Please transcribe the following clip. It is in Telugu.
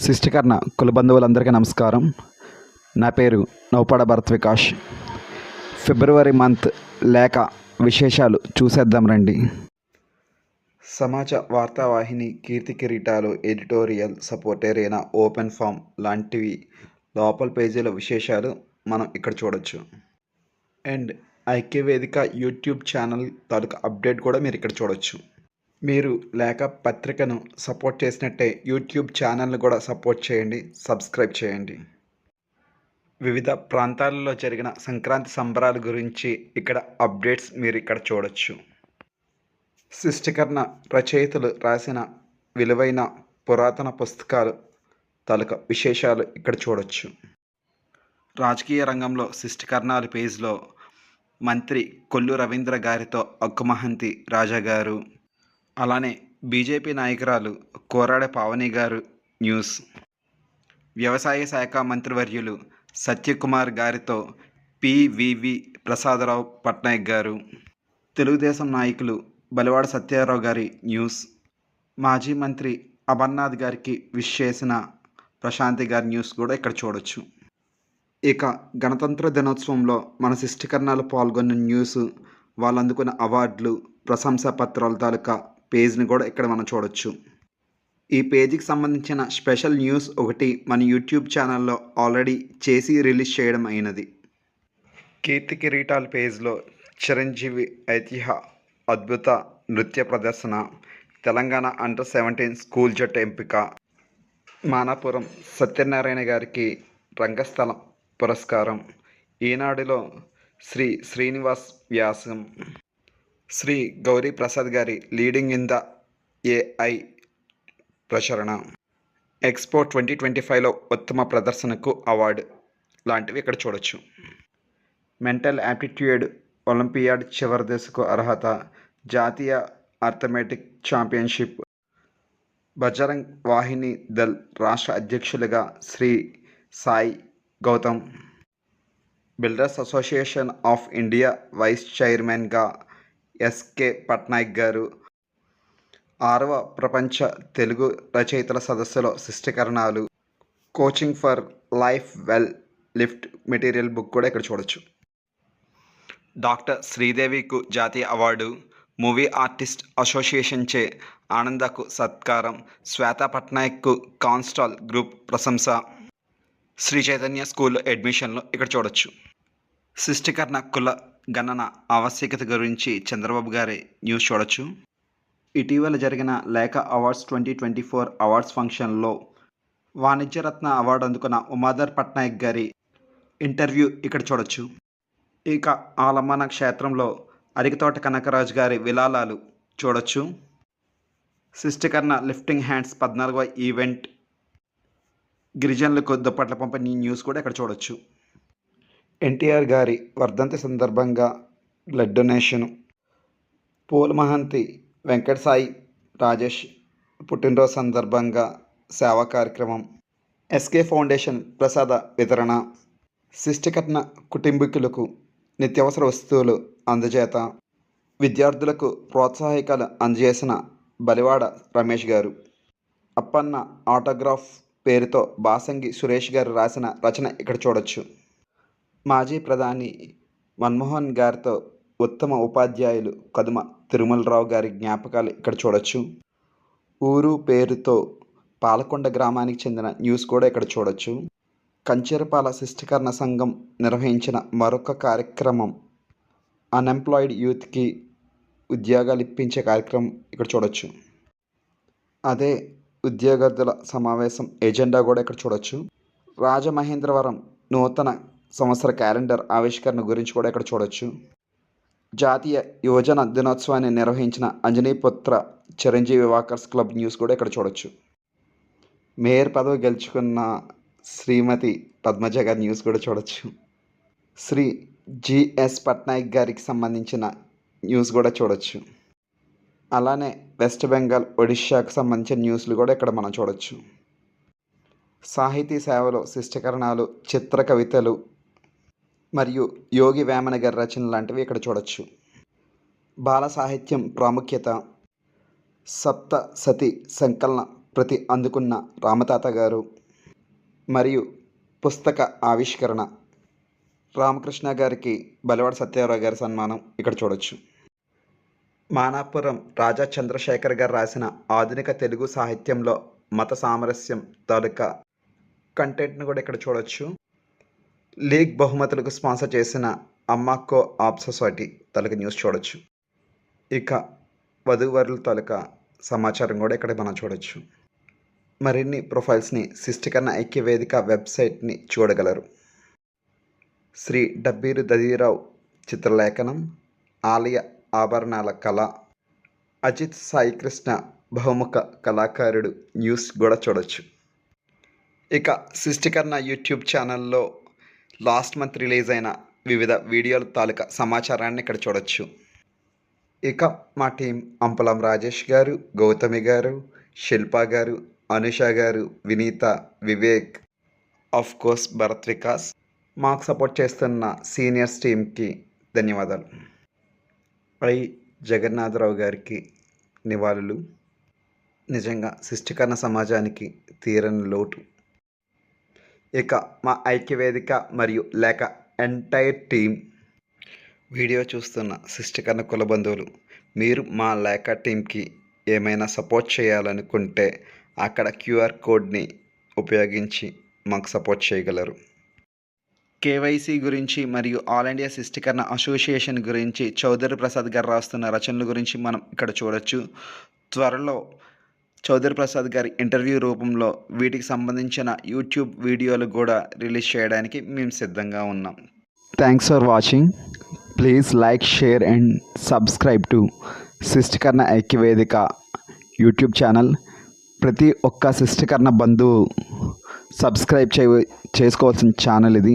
శిష్టికర్ణ కులబంధువులందరికీ నమస్కారం. నా పేరు నౌపాడ భరత్ వికాష్. ఫిబ్రవరి మంత్ లేక విశేషాలు చూసేద్దాం రండి. సమాజ వార్తావాహిని కీర్తి కిరీటాలు ఎడిటోరియల్ సపోర్టేరియన ఓపెన్ ఫామ్ లాంటివి లోపల పేజీల విశేషాలు మనం ఇక్కడ చూడొచ్చు. And Aikyavedika YouTube channel taluka update కూడా మీరు ఇక్కడ చూడొచ్చు. మీరు లేక పత్రికను సపోర్ట్ చేసినట్టే యూట్యూబ్ ఛానల్ను కూడా సపోర్ట్ చేయండి సబ్స్క్రైబ్ చేయండి. వివిధ ప్రాంతాలలో జరిగిన సంక్రాంతి సంబరాల గురించి ఇక్కడ అప్డేట్స్ మీరు ఇక్కడ చూడొచ్చు. శిష్టికరణ రచయితలు రాసిన విలువైన పురాతన పుస్తకాలు తాలూకా విశేషాలు ఇక్కడ చూడొచ్చు. రాజకీయ రంగంలో శిష్టికరణాల పేజ్లో మంత్రి కొల్లు రవీంద్ర గారితో అక్కుమహంతి రాజా గారు అలానే బీజేపీ నాయకురాలు కోరాడ పావని గారు న్యూస్. వ్యవసాయ శాఖ మంత్రివర్యులు సత్యకుమార్ గారితో పివివి ప్రసాదరావు పట్నాయక్ గారు. తెలుగుదేశం నాయకులు బలివాడ సత్యారావు గారి న్యూస్. మాజీ మంత్రి అమర్నాథ్ గారికి విష్ చేసిన ప్రశాంతి గారి న్యూస్ కూడా ఇక్కడ చూడొచ్చు. ఇక గణతంత్ర దినోత్సవంలో మన శిష్టికరణాలు పాల్గొన్న న్యూస్ వాళ్ళు అందుకున్న అవార్డులు ప్రశంసా పత్రాల తాలూకా పేజ్ని కూడా ఇక్కడ మనం చూడొచ్చు. ఈ పేజీకి సంబంధించిన స్పెషల్ న్యూస్ ఒకటి మన యూట్యూబ్ ఛానల్లో ఆల్రెడీ చేసి రిలీజ్ చేయడం అయినది. కీర్తి కిరీటాల పేజ్లో చిరంజీవి ఐతిహ అద్భుత నృత్య ప్రదర్శన తెలంగాణ అండర్ సెవెంటీన్ స్కూల్ జట్టు ఎంపిక మానాపురం సత్యనారాయణ గారికి రంగస్థలం పురస్కారం ఈనాడులో శ్రీ శ్రీనివాస్ వ్యాసం. శ్రీ గౌరీ ప్రసాద్ గారి లీడింగ్ ఇన్ ద ఏఐ ప్రచరణ. ఎక్స్పో ట్వంటీ ట్వంటీ ఫైవ్లో ఉత్తమ ప్రదర్శనకు అవార్డు లాంటివి ఇక్కడ చూడొచ్చు. మెంటల్ యాప్టిట్యూడ్ ఒలింపియాడ్ చివరి దశకు అర్హత జాతీయ అర్థమెటిక్ ఛాంపియన్షిప్ బజరంగ్ వాహిని దల్ రాష్ట్ర అధ్యక్షులుగా Shri Sai Gautam. Builders association of India vice చైర్మన్గా ఎస్కే పట్నాయక్ గారు. ఆరవ ప్రపంచ తెలుగు రచయితల సదస్సులో శిష్టీకరణాలు. Coaching for life well lift material book కూడా ఇక్కడ చూడొచ్చు. డాక్టర్ శ్రీదేవికు జాతీయ అవార్డు. మూవీ ఆర్టిస్ట్ అసోసియేషన్చే ఆనందకు సత్కారం. శ్వేత పట్నాయక్కు కాన్స్టాల్ గ్రూప్ ప్రశంస. శ్రీ చైతన్య స్కూల్ అడ్మిషన్లు ఇక్కడ చూడొచ్చు. శిష్టీకరణ కుల గణన ఆవశ్యకత గురించి చంద్రబాబు గారి న్యూస్ చూడొచ్చు. ఇటీవల జరిగిన Lekha awards twenty twenty four awards ఫంక్షన్లో వాణిజ్యరత్న అవార్డు అందుకున్న ఉమాధర్ పట్నాయక్ గారి ఇంటర్వ్యూ ఇక్కడ చూడొచ్చు. ఇక ఆలమ్మన క్షేత్రంలో అరికతోట కనకరాజు గారి విలాలాలు చూడొచ్చు. శిష్టికరణ లిఫ్టింగ్ హ్యాండ్స్ పద్నాలుగవ ఈవెంట్ గిరిజనులకు దుప్పట్ల పంపిణీ న్యూస్ కూడా ఇక్కడ చూడొచ్చు. ఎన్టీఆర్ గారి వర్ధంతి సందర్భంగా బ్లడ్ డొనేషన్ పూల మహంతి వెంకట సాయి రాజేష్ పుట్టినరోజు సందర్భంగా సేవా కార్యక్రమం ఎస్కే ఫౌండేషన్ ప్రసాద వితరణ శిష్టికట్న కుటుంబీకులకు నిత్యావసర వస్తువులు అందజేత విద్యార్థులకు ప్రోత్సాహికాలు అందజేసిన బలివాడ రమేష్ గారు. అప్పన్న ఆటోగ్రాఫ్ పేరుతో బాసంగి సురేష్ గారు రాసిన రచన ఇక్కడ చూడొచ్చు. మాజీ ప్రధాని మన్మోహన్ గారితో ఉత్తమ ఉపాధ్యాయులు కదుమ తిరుమలరావు గారి జ్ఞాపకాలు ఇక్కడ చూడొచ్చు. ఊరు పేరుతో పాలకొండ గ్రామానికి చెందిన న్యూస్ కూడా ఇక్కడ చూడొచ్చు. కంచెరపాల శిష్టకరణ సంఘం నిర్వహించిన మరొక కార్యక్రమం అన్ఎంప్లాయిడ్ యూత్కి ఉద్యోగాలు ఇప్పించే కార్యక్రమం ఇక్కడ చూడొచ్చు. అదే ఉద్యోగార్థుల సమావేశం ఎజెండా కూడా ఇక్కడ చూడొచ్చు. రాజమహేంద్రవరం నూతన సంవత్సర క్యాలెండర్ ఆవిష్కరణ గురించి కూడా ఇక్కడ చూడొచ్చు. జాతీయ యువజన దినోత్సవాన్ని నిర్వహించిన Anjaniputra Chiranjeevi walkers club news కూడా ఇక్కడ చూడొచ్చు. మేయర్ పదవి గెలుచుకున్న శ్రీమతి పద్మజ గారి న్యూస్ కూడా చూడొచ్చు. శ్రీ జిఎస్ పట్నాయక్ గారికి సంబంధించిన న్యూస్ కూడా చూడొచ్చు. అలానే వెస్ట్ బెంగాల్ ఒడిషాకు సంబంధించిన న్యూస్లు కూడా ఇక్కడ మనం చూడొచ్చు. సాహితీ సేవలు శిష్టకరణాలు చిత్ర కవితలు మరియు యోగి వేమన గారి రచన లాంటివి ఇక్కడ చూడొచ్చు. బాల సాహిత్యం ప్రాముఖ్యత సప్త సతి సంకలన ప్రతి అందుకున్న రామతాత గారు మరియు పుస్తక ఆవిష్కరణ రామకృష్ణ గారికి బలవాడ సత్యారావు గారి సన్మానం ఇక్కడ చూడొచ్చు. మానాపురం రాజా చంద్రశేఖర్ గారు రాసిన ఆధునిక తెలుగు సాహిత్యంలో మత సామరస్యం తాలూకా కంటెంట్ను కూడా ఇక్కడ చూడొచ్చు. లీగ్ బహుమతులకు స్పాన్సర్ చేసిన అమ్మాకో ఆప్ సొసైటీ తాలూకా న్యూస్ చూడొచ్చు. ఇక వధూవరుల తాలూకా సమాచారం కూడా ఇక్కడ మనం చూడొచ్చు. మరిన్ని ప్రొఫైల్స్ని శిష్టికరణ ఐక్యవేదిక వెబ్సైట్ని చూడగలరు. శ్రీ డబ్బీరు దదీరావు చిత్రలేఖనం ఆలయ ఆభరణాల కళ అజిత్ సాయి కృష్ణ బహుముఖ కళాకారుడు న్యూస్ కూడా చూడొచ్చు. ఇక సృష్టికరణ యూట్యూబ్ ఛానల్లో లాస్ట్ మంత్ రిలీజ్ అయిన వివిధ వీడియోల తాలూకా సమాచారాన్ని ఇక్కడ చూడొచ్చు. ఇక మా టీం అంపలం రాజేష్ గారు గౌతమి గారు శిల్ప గారు అనుష గారు వినీత వివేక్ ఆఫ్ కోర్స్ భరత్ వికాస్. మాకు సపోర్ట్ చేస్తున్న సీనియర్స్ టీంకి ధన్యవాదాలు. ఐ. జగన్నాథరావు గారికి నివాళులు. నిజంగా సృష్టికరణ సమాజానికి తీరని లోటు. ఇక మా ఐక్యవేదిక మరియు లేక ఎంటైర్ టీం వీడియో చూస్తున్న సృష్టికరణ కుల బంధువులు మీరు మా లేక టీంకి ఏమైనా సపోర్ట్ చేయాలనుకుంటే అక్కడ క్యూఆర్ కోడ్ని ఉపయోగించి మాకు సపోర్ట్ చేయగలరు. కేవైసీ గురించి మరియు ఆల్ ఇండియా సృష్టికరణ అసోసియేషన్ గురించి చౌదరి ప్రసాద్ గారు రాస్తున్న రచనల గురించి మనం ఇక్కడ చూడొచ్చు. త్వరలో చౌదరి ప్రసాద్ గారి ఇంటర్వ్యూ రూపంలో వీటికి సంబంధించిన యూట్యూబ్ వీడియోలు కూడా రిలీజ్ చేయడానికి మేము సిద్ధంగా ఉన్నాం. Thanks for watching please like share and subscribe to శిష్టికరణ ఐక్యవేదిక యూట్యూబ్ ఛానల్ ప్రతి ఒక్క సృష్టికరణ బంధువు సబ్స్క్రైబ్ చే చేసుకోవాల్సిన ఛానల్ ఇది